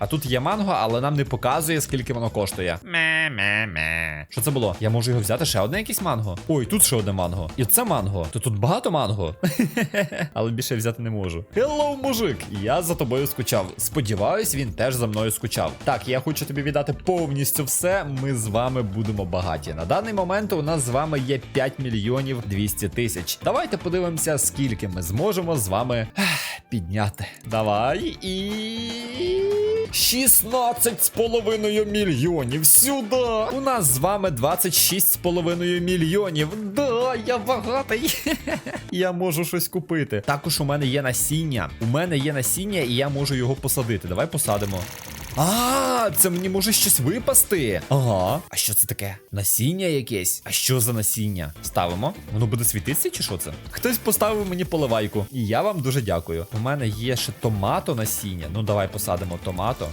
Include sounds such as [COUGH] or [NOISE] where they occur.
А тут є манго, але нам не показує, скільки воно коштує. Ме-ме-ме. Що це було? Я можу його взяти ще одне якесь манго. Ой, тут ще одне манго. І це манго. То тут багато манго. [LAUGHS] але більше взяти не можу. Хеллоу, мужик! Я за тобою скучав. Сподіваюсь, він теж за мною скучав. Так, я хочу тобі віддати повністю все. Ми з вами будемо багаті. На даний момент у нас з вами є 5 мільйонів 200 тисяч. Давайте подивимося, скільки ми зможемо з вами підняти. Давай і. 16 з половиною мільйонів сюди. У нас з вами 26,5 мільйонів. Да, я багатий. [LAUGHS] я можу щось купити. Також у мене є насіння. У мене є насіння, і я можу його посадити. Давай посадимо. А, це мені може щось випасти. Ага. А що це таке? Насіння якесь? А що за насіння? Ставимо. Воно буде світитися чи що це? Хтось поставив мені поливайку. І я вам дуже дякую. У мене є ще томато насіння. Ну давай посадимо томато.